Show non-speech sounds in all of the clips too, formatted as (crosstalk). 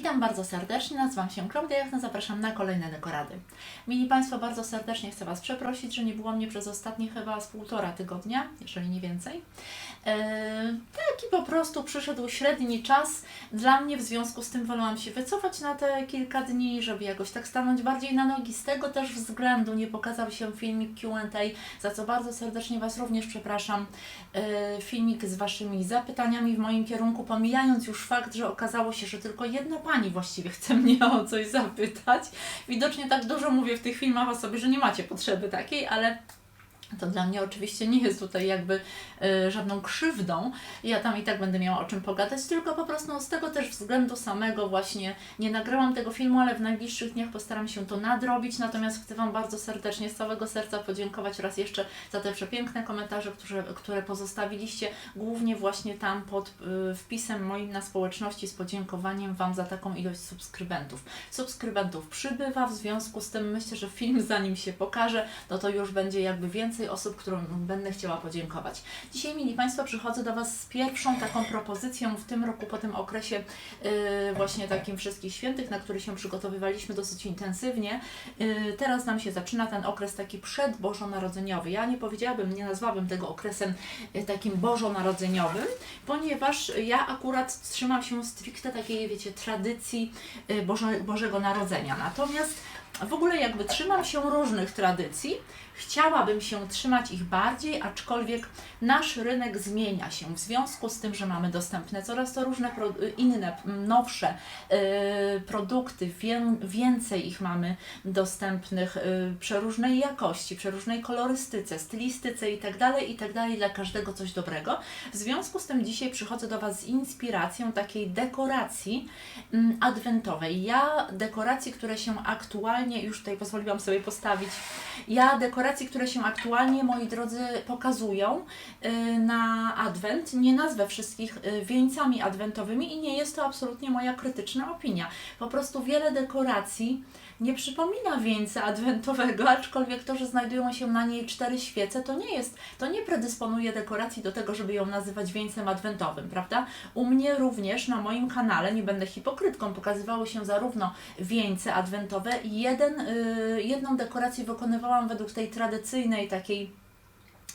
Witam bardzo serdecznie, nazywam się Klaudia Jachna, zapraszam na kolejne dekorady. Mili Państwo, bardzo serdecznie chcę Was przeprosić, że nie było mnie przez ostatnie chyba z półtora tygodnia, jeżeli nie więcej. Eee, taki po prostu przyszedł średni czas dla mnie, w związku z tym wolałam się wycofać na te kilka dni, żeby jakoś tak stanąć bardziej na nogi. Z tego też względu nie pokazał się filmik Q&A, za co bardzo serdecznie Was również przepraszam. Eee, filmik z Waszymi zapytaniami w moim kierunku, pomijając już fakt, że okazało się, że tylko jedna Pani właściwie chce mnie o coś zapytać. Widocznie tak dużo mówię w tych filmach o sobie, że nie macie potrzeby takiej, ale to dla mnie oczywiście nie jest tutaj jakby y, żadną krzywdą. Ja tam i tak będę miała o czym pogadać, tylko po prostu z tego też względu samego właśnie nie nagrałam tego filmu, ale w najbliższych dniach postaram się to nadrobić. Natomiast chcę Wam bardzo serdecznie z całego serca podziękować raz jeszcze za te przepiękne komentarze, które, które pozostawiliście, głównie właśnie tam pod y, wpisem moim na społeczności z podziękowaniem Wam za taką ilość subskrybentów. Subskrybentów przybywa, w związku z tym myślę, że film zanim się pokaże, no to już będzie jakby więcej osób, którym będę chciała podziękować. Dzisiaj, mili Państwo, przychodzę do Was z pierwszą taką propozycją w tym roku, po tym okresie yy, właśnie takim wszystkich świętych, na który się przygotowywaliśmy dosyć intensywnie. Yy, teraz nam się zaczyna ten okres taki przedbożonarodzeniowy. Ja nie powiedziałabym, nie nazwałabym tego okresem yy, takim bożonarodzeniowym, ponieważ ja akurat trzymam się stricte takiej, wiecie, tradycji yy, Boże, Bożego Narodzenia. Natomiast w ogóle jakby trzymam się różnych tradycji, chciałabym się trzymać ich bardziej, aczkolwiek nasz rynek zmienia się w związku z tym, że mamy dostępne coraz to różne inne, nowsze y, produkty, wię, więcej ich mamy dostępnych y, przeróżnej jakości, przeróżnej kolorystyce, stylistyce itd., itd. dla każdego coś dobrego. W związku z tym dzisiaj przychodzę do Was z inspiracją takiej dekoracji adwentowej. Ja dekoracji, które się aktualnie, już tutaj pozwoliłam sobie postawić, ja dekoracji, które się aktualnie, moi drodzy, pokazują y, na adwent, nie nazwę wszystkich y, wieńcami adwentowymi i nie jest to absolutnie moja krytyczna opinia. Po prostu wiele dekoracji nie przypomina wieńca adwentowego, aczkolwiek to, że znajdują się na niej cztery świece, to nie jest, to nie predysponuje dekoracji do tego, żeby ją nazywać wieńcem adwentowym, prawda? U mnie również na moim kanale, nie będę hipokrytką, pokazywały się zarówno wieńce adwentowe, jeden, y, jedną dekorację wykonywałam według tej tradycyjnej takiej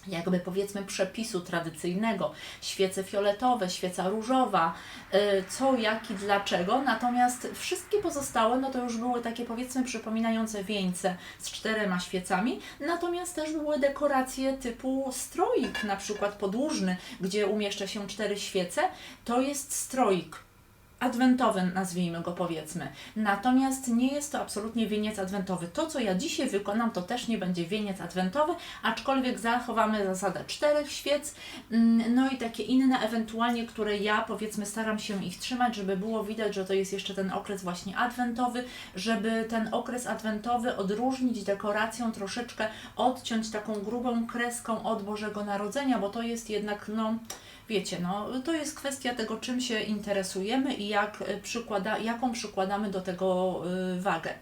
jakby powiedzmy przepisu tradycyjnego, świece fioletowe, świeca różowa, y, co, jak i dlaczego, natomiast wszystkie pozostałe, no to już były takie powiedzmy przypominające wieńce z czterema świecami, natomiast też były dekoracje typu stroik, na przykład podłużny, gdzie umieszcza się cztery świece, to jest stroik adwentowy, nazwijmy go powiedzmy. Natomiast nie jest to absolutnie wieniec adwentowy. To, co ja dzisiaj wykonam, to też nie będzie wieniec adwentowy, aczkolwiek zachowamy zasadę czterech świec, mm, no i takie inne ewentualnie, które ja powiedzmy staram się ich trzymać, żeby było widać, że to jest jeszcze ten okres właśnie adwentowy, żeby ten okres adwentowy odróżnić dekoracją troszeczkę, odciąć taką grubą kreską od Bożego Narodzenia, bo to jest jednak, no wiecie, no to jest kwestia tego, czym się interesujemy i jak y, przykłada, jaką przykładamy do tego y, wagę.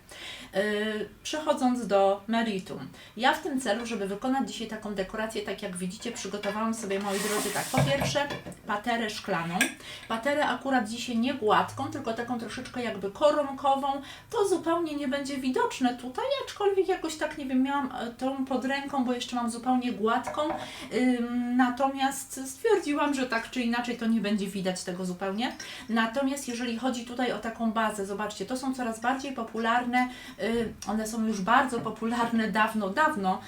Y, Przechodząc do meritum. Ja w tym celu, żeby wykonać dzisiaj taką dekorację, tak jak widzicie, przygotowałam sobie, moi drodzy, tak, po pierwsze paterę szklaną. Paterę akurat dzisiaj nie gładką, tylko taką troszeczkę jakby koronkową. To zupełnie nie będzie widoczne tutaj, aczkolwiek jakoś tak, nie wiem, miałam e, tą pod ręką, bo jeszcze mam zupełnie gładką. Natomiast stwierdziłam, że tak czy inaczej to nie będzie widać tego zupełnie. Natomiast jeżeli chodzi tutaj o taką bazę, zobaczcie, to są coraz bardziej popularne, y, one są już bardzo popularne dawno, dawno,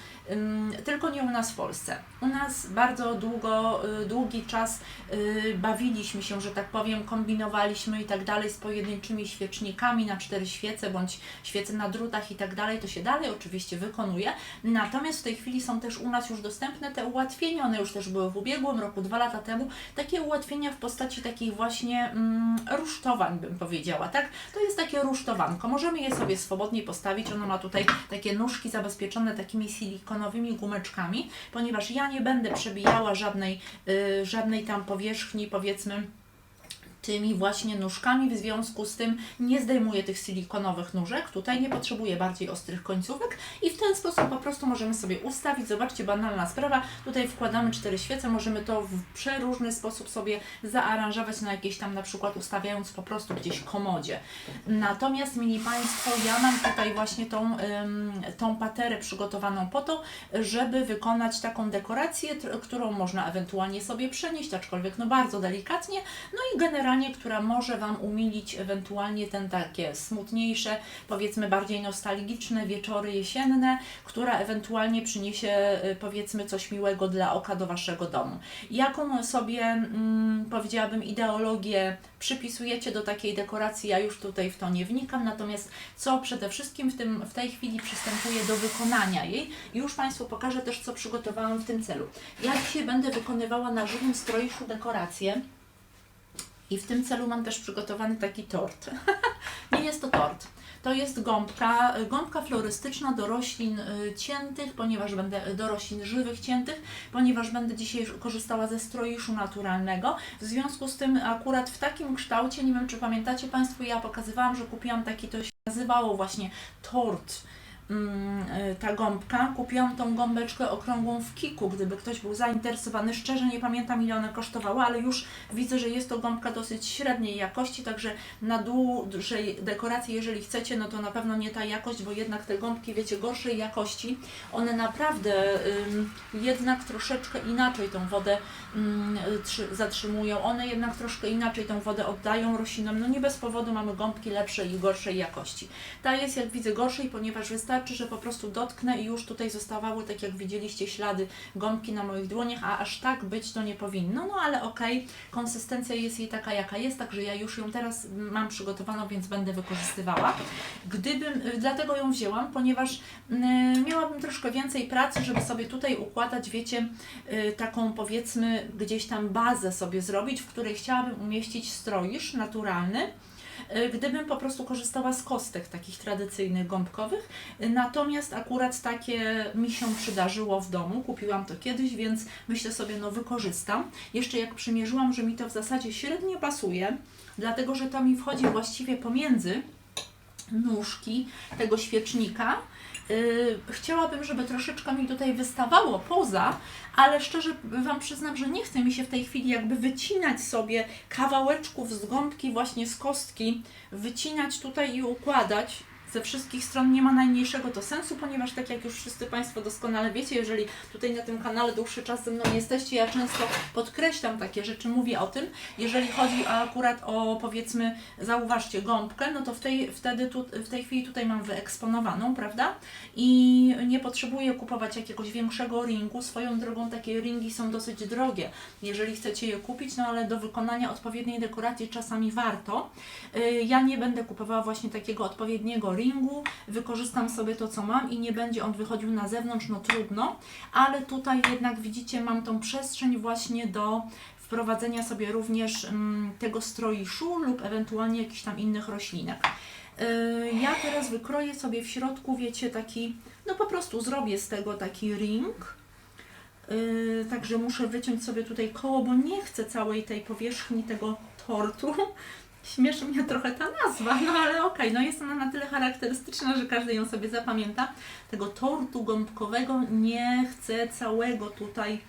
tylko nie u nas w Polsce. U nas bardzo długo, y, długi czas y, bawiliśmy się, że tak powiem, kombinowaliśmy i tak dalej z pojedynczymi świecznikami na cztery świece, bądź świece na drutach i tak dalej. To się dalej oczywiście wykonuje. Natomiast w tej chwili są też u nas już dostępne te ułatwienia, one już też były w ubiegłym roku, dwa lata temu, takie ułatwienia w postaci takich właśnie mm, rusztowań, bym powiedziała, tak? To jest takie rusztowanko. Możemy je sobie swobodnie postawić. Ono ma tutaj takie nóżki zabezpieczone takimi silikonowymi gumeczkami, ponieważ ja nie będę przebijała żadnej, y, żadnej tam powierzchni, powiedzmy, tymi właśnie nóżkami, w związku z tym nie zdejmuję tych silikonowych nóżek, tutaj nie potrzebuję bardziej ostrych końcówek. I w ten sposób po prostu możemy sobie ustawić, zobaczcie, banalna sprawa, tutaj wkładamy cztery świece, możemy to w przeróżny sposób sobie zaaranżować na jakieś tam na przykład ustawiając po prostu gdzieś komodzie. Natomiast mini Państwo, ja mam tutaj właśnie tą, tą paterę przygotowaną po to, żeby wykonać taką dekorację, którą można ewentualnie sobie przenieść, aczkolwiek no bardzo delikatnie, no i generalnie, która może Wam umilić ewentualnie ten takie smutniejsze, powiedzmy bardziej nostalgiczne wieczory jesienne, która ewentualnie przyniesie y, powiedzmy coś miłego dla oka do Waszego domu. Jaką sobie mm, powiedziałabym ideologię przypisujecie do takiej dekoracji, ja już tutaj w to nie wnikam, natomiast co przede wszystkim w, tym, w tej chwili przystępuję do wykonania jej już Państwu pokażę też, co przygotowałam w tym celu. Ja dzisiaj będę wykonywała na żywym stroiszu dekorację i w tym celu mam też przygotowany taki tort. (laughs) nie jest to tort. To jest gąbka, gąbka florystyczna do roślin y, ciętych, ponieważ będę do roślin żywych ciętych, ponieważ będę dzisiaj korzystała ze stroiszu naturalnego. W związku z tym akurat w takim kształcie, nie wiem czy pamiętacie Państwo, ja pokazywałam, że kupiłam taki, to się nazywało właśnie tort y, ta gąbka. Kupiłam tą gąbeczkę okrągłą w Kiku, gdyby ktoś był zainteresowany. Szczerze nie pamiętam ile ona kosztowała, ale już widzę, że jest to gąbka dosyć średniej jakości, także na dłużej dekoracji, jeżeli chcecie, no to na pewno nie ta jakość, bo jednak te gąbki, wiecie, gorszej jakości, one naprawdę jednak troszeczkę inaczej tą wodę trzy- zatrzymują. One jednak troszkę inaczej tą wodę oddają roślinom. No nie bez powodu mamy gąbki lepszej i gorszej jakości. Ta jest, jak widzę, gorszej, ponieważ wystarczy, że po prostu dotknę i już tutaj zostawały, tak jak widzieliście, ślady gąbki na moich dłoniach, a aż tak być to nie powinno. No ale okej, konsystencja jest jej taka, jaka jest, także ja już ją teraz mam przygotowaną, więc będę wykorzystywała. Gdybym, y, dlatego ją wzięłam, ponieważ y, miałabym troszkę więcej pracy, żeby sobie tutaj układać, wiecie, y, taką powiedzmy gdzieś tam bazę sobie zrobić, w której chciałabym umieścić stroisz naturalny. Y, Gdybym po prostu korzystała z kostek takich tradycyjnych gąbkowych, Y, natomiast akurat takie mi się przydarzyło w domu, kupiłam to kiedyś, więc myślę sobie, no wykorzystam. Jeszcze jak przymierzyłam, że mi to w zasadzie średnio pasuje, dlatego że to mi wchodzi właściwie pomiędzy nóżki tego świecznika. Yy, chciałabym, żeby troszeczkę mi tutaj wystawało poza, ale szczerze Wam przyznam, że nie chce mi się w tej chwili jakby wycinać sobie kawałeczków z gąbki właśnie z kostki, wycinać tutaj i układać. Ze wszystkich stron nie ma najmniejszego to sensu, ponieważ tak jak już wszyscy Państwo doskonale wiecie, jeżeli tutaj na tym kanale dłuższy czas ze mną jesteście, ja często podkreślam takie rzeczy, mówię o tym. Jeżeli chodzi akurat o powiedzmy, zauważcie gąbkę, no to w tej, wtedy tu, w tej chwili tutaj mam wyeksponowaną, prawda? I nie potrzebuję kupować jakiegoś większego ringu. Swoją drogą takie ringi są dosyć drogie, jeżeli chcecie je kupić, no ale do wykonania odpowiedniej dekoracji czasami warto. Y, Ja nie będę kupowała właśnie takiego odpowiedniego ringu, wykorzystam sobie to, co mam i nie będzie on wychodził na zewnątrz, no trudno, ale tutaj jednak widzicie, mam tą przestrzeń właśnie do wprowadzenia sobie również mm, tego stroiszu lub ewentualnie jakichś tam innych roślinek. Y, Ja teraz wykroję sobie w środku, wiecie, taki, no po prostu zrobię z tego taki ring. Yy, także muszę wyciąć sobie tutaj koło, bo nie chcę całej tej powierzchni tego tortu. Śmieszy mnie trochę ta nazwa, no ale okej, no jest ona na tyle charakterystyczna, że każdy ją sobie zapamięta. Tego tortu gąbkowego nie chcę całego tutaj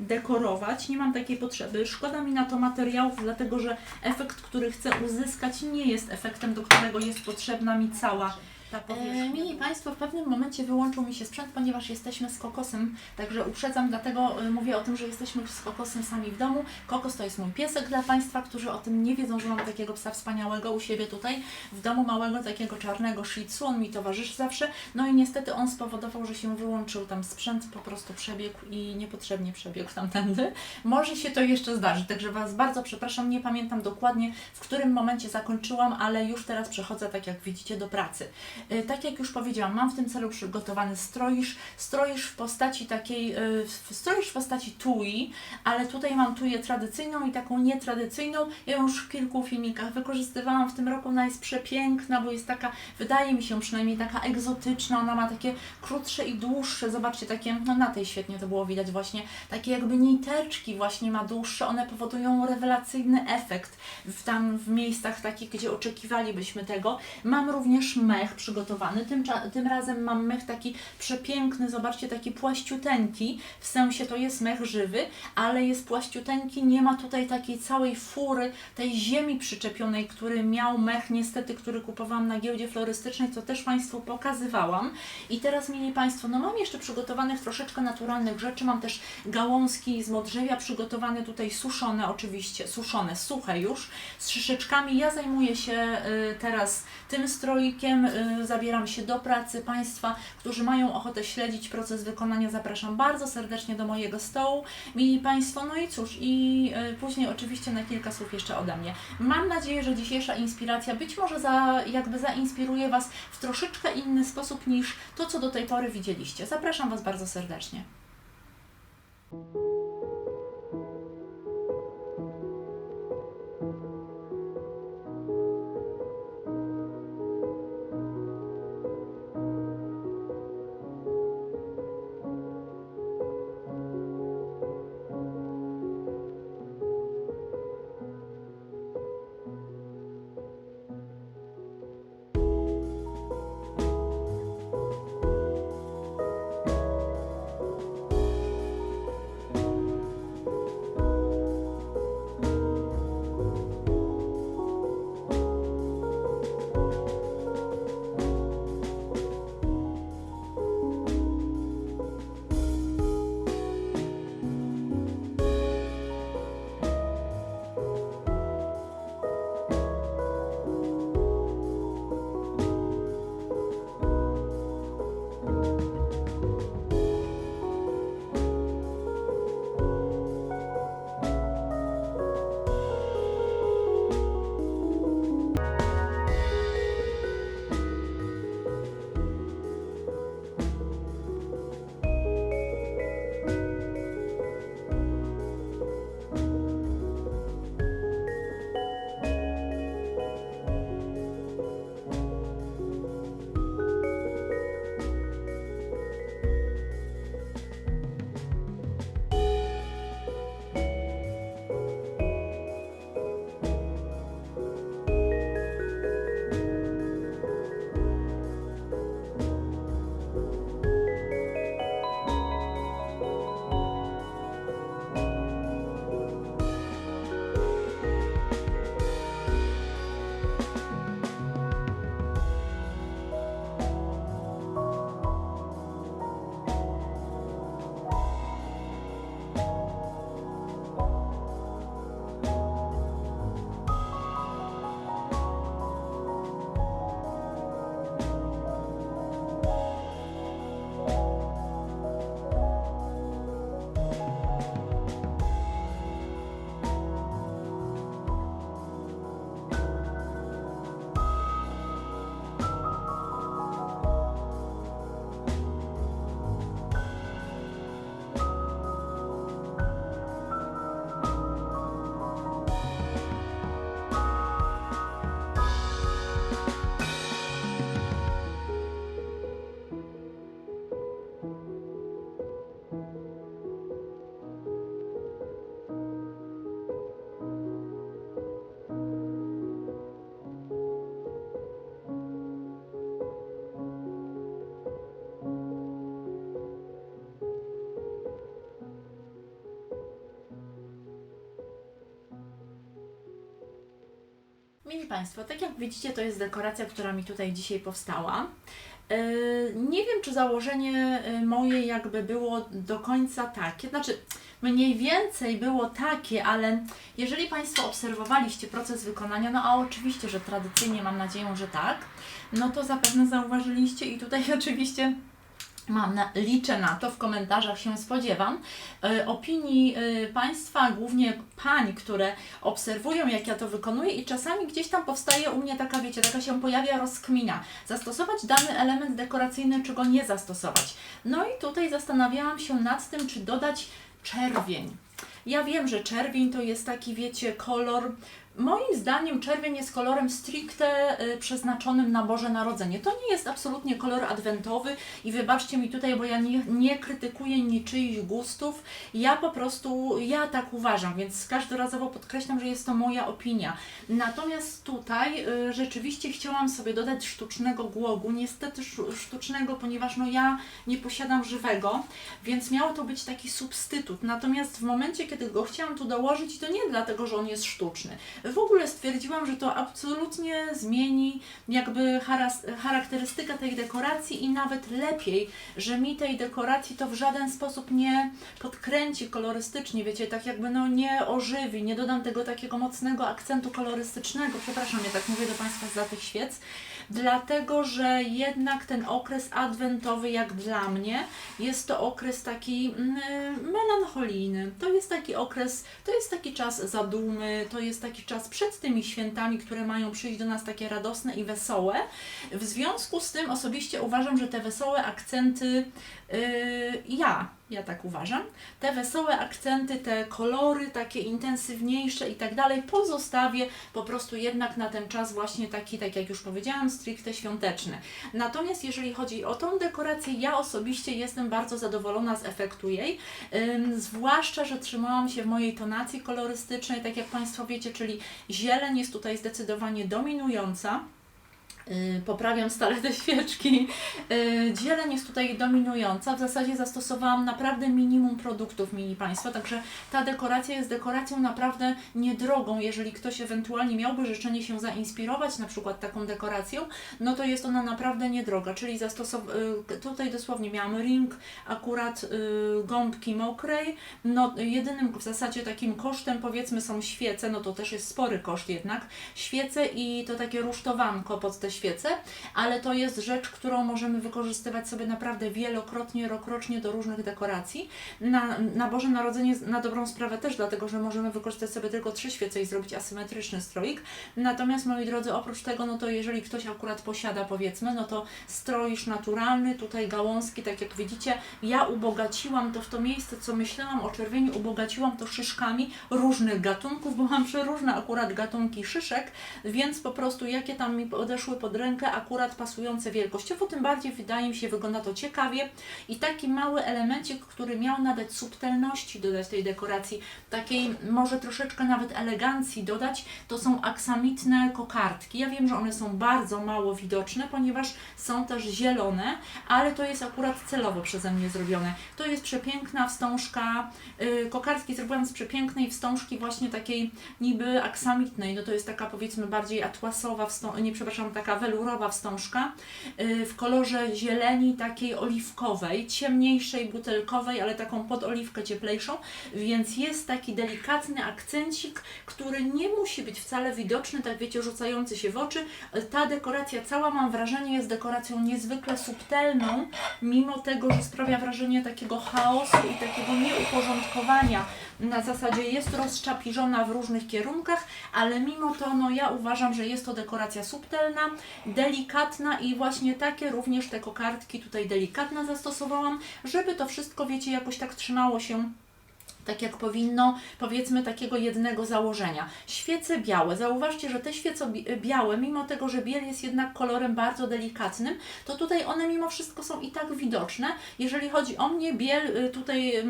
dekorować, nie mam takiej potrzeby. Szkoda mi na to materiałów, dlatego że efekt, który chcę uzyskać, nie jest efektem, do którego jest potrzebna mi cała. E, mili Państwo, w pewnym momencie wyłączył mi się sprzęt, ponieważ jesteśmy z kokosem, także uprzedzam, dlatego e, mówię o tym, że jesteśmy z kokosem sami w domu. Kokos to jest mój piesek dla Państwa, którzy o tym nie wiedzą, że mam takiego psa wspaniałego u siebie tutaj w domu, małego takiego czarnego shih tzu, on mi towarzyszy zawsze, no i niestety on spowodował, że się wyłączył tam sprzęt, po prostu przebiegł i niepotrzebnie przebiegł tamtędy. Może się to jeszcze zdarzyć, także Was bardzo przepraszam, nie pamiętam dokładnie w którym momencie zakończyłam, ale już teraz przechodzę, tak jak widzicie, do pracy. Y, Tak jak już powiedziałam, mam w tym celu przygotowany stroisz. Stroisz w postaci takiej, w- stroisz w postaci tui, ale tutaj mam tuję tradycyjną i taką nietradycyjną. Ja ją już w kilku filmikach wykorzystywałam w tym roku. Ona jest przepiękna, bo jest taka, wydaje mi się przynajmniej taka egzotyczna. Ona ma takie krótsze i dłuższe. Zobaczcie, takie, no na tej świetnie to było widać właśnie, takie jakby niteczki właśnie ma dłuższe. One powodują rewelacyjny efekt w tam w miejscach takich, gdzie oczekiwalibyśmy tego. Mam również mech przygotowany. Tym, tym razem mam mech taki przepiękny, zobaczcie, taki płaściuteńki. W sensie to jest mech żywy, ale jest płaściuteńki. Nie ma tutaj takiej całej fury tej ziemi przyczepionej, który miał mech, niestety, który kupowałam na giełdzie florystycznej, co też Państwu pokazywałam. I teraz, mili Państwo, no mam jeszcze przygotowanych troszeczkę naturalnych rzeczy. Mam też gałązki z modrzewia przygotowane tutaj suszone oczywiście, suszone, suche już, z szyszeczkami. Ja zajmuję się y, teraz tym stroikiem, y, zabieram się do pracy. Państwa, którzy mają ochotę śledzić proces wykonania, zapraszam bardzo serdecznie do mojego stołu. Mili Państwo, no i cóż, i y, później oczywiście na kilka słów jeszcze ode mnie. Mam nadzieję, że dzisiejsza inspiracja być może za, jakby zainspiruje Was w troszeczkę inny sposób niż to, co do tej pory widzieliście. Zapraszam Was bardzo serdecznie. Mili Państwo, tak jak widzicie, to jest dekoracja, która mi tutaj dzisiaj powstała. Yy, Nie wiem, czy założenie yy, moje jakby było do końca takie, znaczy mniej więcej było takie, ale jeżeli Państwo obserwowaliście proces wykonania, no a oczywiście, że tradycyjnie mam nadzieję, że tak, no to zapewne zauważyliście i tutaj (laughs) oczywiście Mam na, liczę na to, w komentarzach się spodziewam, e, opinii e, Państwa, głównie pań, które obserwują, jak ja to wykonuję i czasami gdzieś tam powstaje u mnie taka, wiecie, taka się pojawia rozkmina. Zastosować dany element dekoracyjny, czy go nie zastosować. No i tutaj zastanawiałam się nad tym, czy dodać czerwień. Ja wiem, że czerwień to jest taki, wiecie, kolor. Moim zdaniem czerwień jest kolorem stricte y, przeznaczonym na Boże Narodzenie. To nie jest absolutnie kolor adwentowy i wybaczcie mi tutaj, bo ja nie, nie krytykuję niczyichś gustów. Ja po prostu, ja tak uważam, więc każdorazowo podkreślam, że jest to moja opinia. Natomiast tutaj y, rzeczywiście chciałam sobie dodać sztucznego głogu. Niestety sztucznego, ponieważ no ja nie posiadam żywego, więc miał to być taki substytut. Natomiast w momencie, kiedy go chciałam tu dołożyć, to nie dlatego, że on jest sztuczny. W ogóle stwierdziłam, że to absolutnie zmieni jakby charakterystykę tej dekoracji i nawet lepiej, że mi tej dekoracji to w żaden sposób nie podkręci kolorystycznie, wiecie, tak jakby no nie ożywi, nie dodam tego takiego mocnego akcentu kolorystycznego, przepraszam, ja tak mówię do Państwa za tych świec, dlatego, że jednak ten okres adwentowy, jak dla mnie, jest to okres taki mm, melancholijny. To jest taki okres, to jest taki czas zadumy, to jest taki czas przed tymi świętami, które mają przyjść do nas takie radosne i wesołe. W związku z tym osobiście uważam, że te wesołe akcenty, yy, ja, ja tak uważam, te wesołe akcenty, te kolory takie intensywniejsze i tak dalej pozostawię po prostu jednak na ten czas właśnie taki, tak jak już powiedziałam, stricte świąteczny. Natomiast jeżeli chodzi o tą dekorację, ja osobiście jestem bardzo zadowolona z efektu jej, zwłaszcza, że trzymałam się w mojej tonacji kolorystycznej, tak jak Państwo wiecie, czyli zieleń jest tutaj zdecydowanie dominująca. Yy, Poprawiam stale te świeczki. Yy, Zieleń jest tutaj dominująca. W zasadzie zastosowałam naprawdę minimum produktów, mini Państwo, także ta dekoracja jest dekoracją naprawdę niedrogą. Jeżeli ktoś ewentualnie miałby życzenie się zainspirować na przykład taką dekoracją, no to jest ona naprawdę niedroga, czyli yy, tutaj dosłownie miałam ring, akurat gąbki mokrej, no jedynym w zasadzie takim kosztem powiedzmy są świece, no to też jest spory koszt jednak, świece i to takie rusztowanko pod te ale to jest rzecz, którą możemy wykorzystywać sobie naprawdę wielokrotnie, rokrocznie do różnych dekoracji. Na, na Boże Narodzenie na dobrą sprawę też, dlatego że możemy wykorzystać sobie tylko trzy świece i zrobić asymetryczny stroik. Natomiast moi drodzy, oprócz tego, no to jeżeli ktoś akurat posiada powiedzmy, no to stroisz naturalny, tutaj gałązki, tak jak widzicie, ja ubogaciłam to w to miejsce, co myślałam o czerwieni, ubogaciłam to szyszkami różnych gatunków, bo mam przeróżne akurat gatunki szyszek, więc po prostu jakie tam mi odeszły pod rękę, akurat pasujące wielkościowo, tym bardziej wydaje mi się, wygląda to ciekawie i taki mały elemencik, który miał nadać subtelności, dodać tej dekoracji, takiej może troszeczkę nawet elegancji dodać, to są aksamitne kokardki. Ja wiem, że one są bardzo mało widoczne, ponieważ są też zielone, ale to jest akurat celowo przeze mnie zrobione. To jest przepiękna wstążka, yy, kokardki zrobiłam z przepięknej wstążki właśnie takiej niby aksamitnej, no to jest taka powiedzmy bardziej atłasowa, nie przepraszam, taka welurowa wstążka yy, w kolorze zieleni takiej oliwkowej, ciemniejszej, butelkowej, ale taką pod oliwkę cieplejszą, więc jest taki delikatny akcencik, który nie musi być wcale widoczny, tak wiecie, rzucający się w oczy. Ta dekoracja cała, mam wrażenie, jest dekoracją niezwykle subtelną, mimo tego, że sprawia wrażenie takiego chaosu i takiego nieuporządkowania. Na zasadzie jest rozczapiżona w różnych kierunkach, ale mimo to no, ja uważam, że jest to dekoracja subtelna, delikatna i właśnie takie również te kokardki tutaj delikatne zastosowałam, żeby to wszystko, wiecie, jakoś tak trzymało się tak jak powinno, powiedzmy, takiego jednego założenia. Świece białe. Zauważcie, że te świece bi- białe, mimo tego, że biel jest jednak kolorem bardzo delikatnym, to tutaj one mimo wszystko są i tak widoczne. Jeżeli chodzi o mnie, biel y, tutaj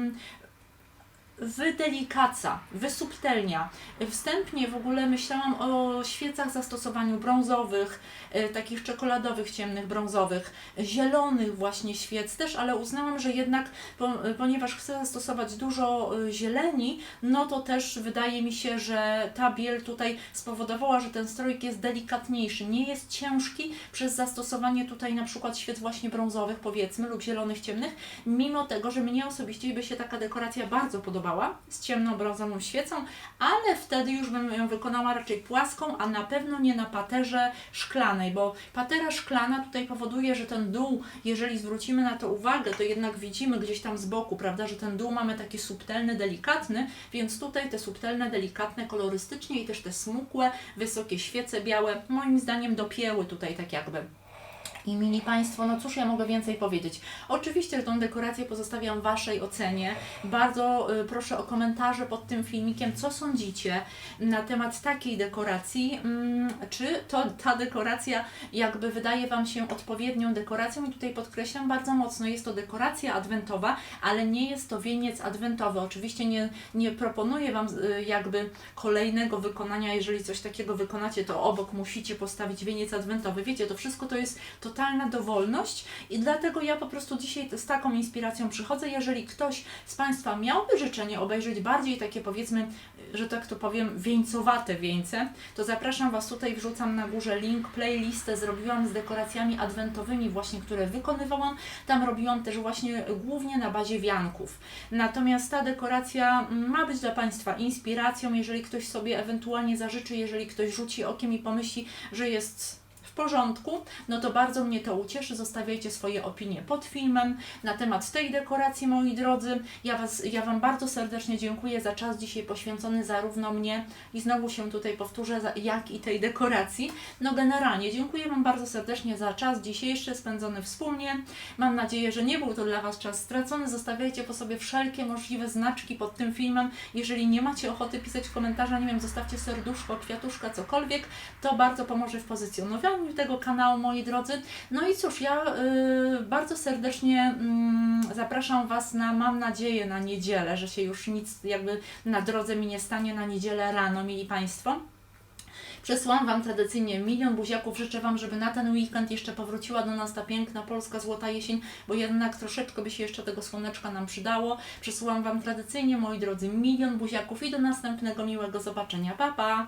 ym, wydelicaca, wysubtelnia. Wstępnie w ogóle myślałam o świecach zastosowaniu brązowych, e, takich czekoladowych, ciemnych, brązowych, zielonych właśnie świec też, ale uznałam, że jednak, po, ponieważ chcę zastosować dużo e, zieleni, no to też wydaje mi się, że ta biel tutaj spowodowała, że ten stroik jest delikatniejszy, nie jest ciężki przez zastosowanie tutaj na przykład świec właśnie brązowych powiedzmy lub zielonych, ciemnych, mimo tego, że mnie osobiście by się taka dekoracja bardzo podobała, z ciemną brązową świecą, ale wtedy już bym ją wykonała raczej płaską, a na pewno nie na paterze szklanej, bo patera szklana tutaj powoduje, że ten dół, jeżeli zwrócimy na to uwagę, to jednak widzimy gdzieś tam z boku, prawda, że ten dół mamy taki subtelny, delikatny, więc tutaj te subtelne, delikatne, kolorystycznie i też te smukłe, wysokie świece białe, moim zdaniem dopięły tutaj tak jakby. I mini Państwo, no cóż ja mogę więcej powiedzieć? Oczywiście, że tą dekorację pozostawiam Waszej ocenie. Bardzo y, proszę o komentarze pod tym filmikiem, co sądzicie na temat takiej dekoracji. Mm, czy to ta dekoracja jakby wydaje Wam się odpowiednią dekoracją? I tutaj podkreślam bardzo mocno, jest to dekoracja adwentowa, ale nie jest to wieniec adwentowy. Oczywiście nie, nie proponuję Wam y, jakby kolejnego wykonania, jeżeli coś takiego wykonacie, to obok musicie postawić wieniec adwentowy. Wiecie, to wszystko to jest totalna dowolność i dlatego ja po prostu dzisiaj z taką inspiracją przychodzę. Jeżeli ktoś z Państwa miałby życzenie obejrzeć bardziej takie powiedzmy, że tak to powiem, wieńcowate wieńce, to zapraszam Was tutaj, wrzucam na górze link, playlistę zrobiłam z dekoracjami adwentowymi właśnie, które wykonywałam. Tam robiłam też właśnie głównie na bazie wianków. Natomiast ta dekoracja ma być dla Państwa inspiracją, jeżeli ktoś sobie ewentualnie zażyczy, jeżeli ktoś rzuci okiem i pomyśli, że jest porządku, no to bardzo mnie to ucieszy. Zostawiajcie swoje opinie pod filmem na temat tej dekoracji, moi drodzy. Ja, was, ja Wam bardzo serdecznie dziękuję za czas dzisiaj poświęcony zarówno mnie i znowu się tutaj powtórzę, jak i tej dekoracji. No generalnie dziękuję Wam bardzo serdecznie za czas dzisiejszy spędzony wspólnie. Mam nadzieję, że nie był to dla Was czas stracony. Zostawiajcie po sobie wszelkie możliwe znaczki pod tym filmem. Jeżeli nie macie ochoty pisać w komentarzach, nie wiem, zostawcie serduszko, kwiatuszka, cokolwiek, to bardzo pomoże w pozycjonowaniu tego kanału, moi drodzy. No i cóż, ja y, bardzo serdecznie y, zapraszam Was na, mam nadzieję, na niedzielę, że się już nic jakby na drodze mi nie stanie na niedzielę rano, mieli Państwo. Przesyłam Wam tradycyjnie milion buziaków. Życzę Wam, żeby na ten weekend jeszcze powróciła do nas ta piękna polska złota jesień, bo jednak troszeczkę by się jeszcze tego słoneczka nam przydało. Przesyłam Wam tradycyjnie, moi drodzy, milion buziaków i do następnego miłego zobaczenia. Pa, pa!